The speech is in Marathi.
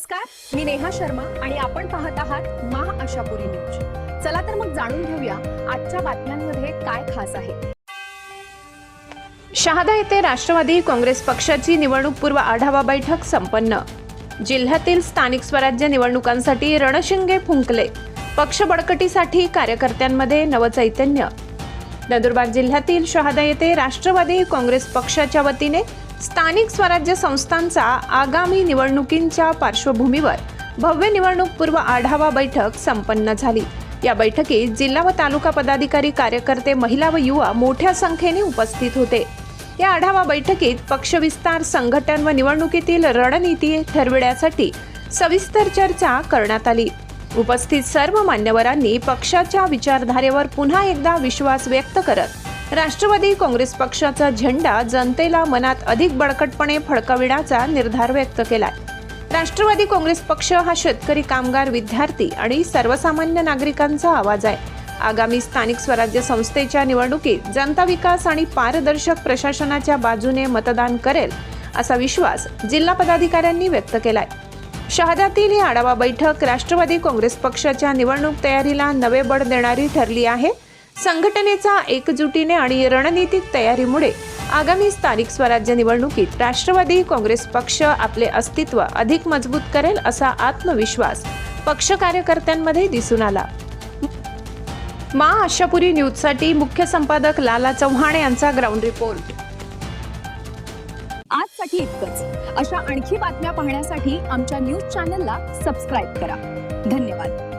नमस्कार मी नेहा शर्मा आणि आपण पाहत आहात महा आशापुरी न्यूज. चला तर मग जाणून घेऊया आजच्या बातम्यांमध्ये काय खास आहे. शहादा येथे राष्ट्रवादी काँग्रेस पक्षाची निवडणूकपूर्व आढावा बैठक संपन्न. जिल्ह्यातील स्थानिक स्वराज्य निवडणुकांसाठी रणशिंगे फुंकले. पक्ष बळकटीसाठी कार्यकर्त्यांमध्ये नवचैतन्य. नंदुरबार जिल्ह्यातील शहादा येथे राष्ट्रवादी काँग्रेस पक्षाच्या वतीने स्थानिक स्वराज्य संस्थांचा आगामी निवडणुकींच्या पार्श्वभूमीवर भव्य निवडणूकपूर्व आढावा बैठक संपन्न झाली. या बैठकीत जिल्हा व तालुका पदाधिकारी कार्यकर्ते महिला व युवा मोठ्या संख्येने उपस्थित होते. या आढावा बैठकीत पक्षविस्तार संघटन व निवडणुकीतील रणनीती ठरविण्यासाठी सविस्तर चर्चा करण्यात आली. उपस्थित सर्व मान्यवरांनी पक्षाच्या विचारधारेवर पुन्हा एकदा विश्वास व्यक्त करत राष्ट्रवादी काँग्रेस पक्षाचा झेंडा जनतेला मनात अधिक बळकटपणे फडकविण्याचा निर्धार व्यक्त केलाय. राष्ट्रवादी काँग्रेस पक्ष हा शेतकरी कामगार विद्यार्थी आणि सर्वसामान्य नागरिकांचा आवाज आहे. आगामी स्थानिक स्वराज्य संस्थेच्या निवडणुकीत जनता विकास आणि पारदर्शक प्रशासनाच्या बाजूने मतदान करेल असा विश्वास जिल्हा पदाधिकाऱ्यांनी व्यक्त केलाय. शहादातील ही आढावा बैठक राष्ट्रवादी काँग्रेस पक्षाच्या निवडणूक तयारीला नवे बळ देणारी ठरली आहे. संघटनेचा एकजुटीने आणि रणनीतिक तयारीमुळे आगामी स्थानिक स्वराज्य निवडणुकीत राष्ट्रवादी काँग्रेस पक्ष आपले अस्तित्व अधिक मजबूत करेल असा आत्मविश्वास पक्ष कार्यकर्त्यांमध्ये दिसून आला. मा आशापुरी न्यूजसाठी मुख्य संपादक लाला चव्हाण यांचा ग्राउंड रिपोर्ट. आजसाठी इतकंच. अशा आणखी बातम्या पाहण्यासाठी आमच्या न्यूज चॅनलला सबस्क्राईब करा. धन्यवाद.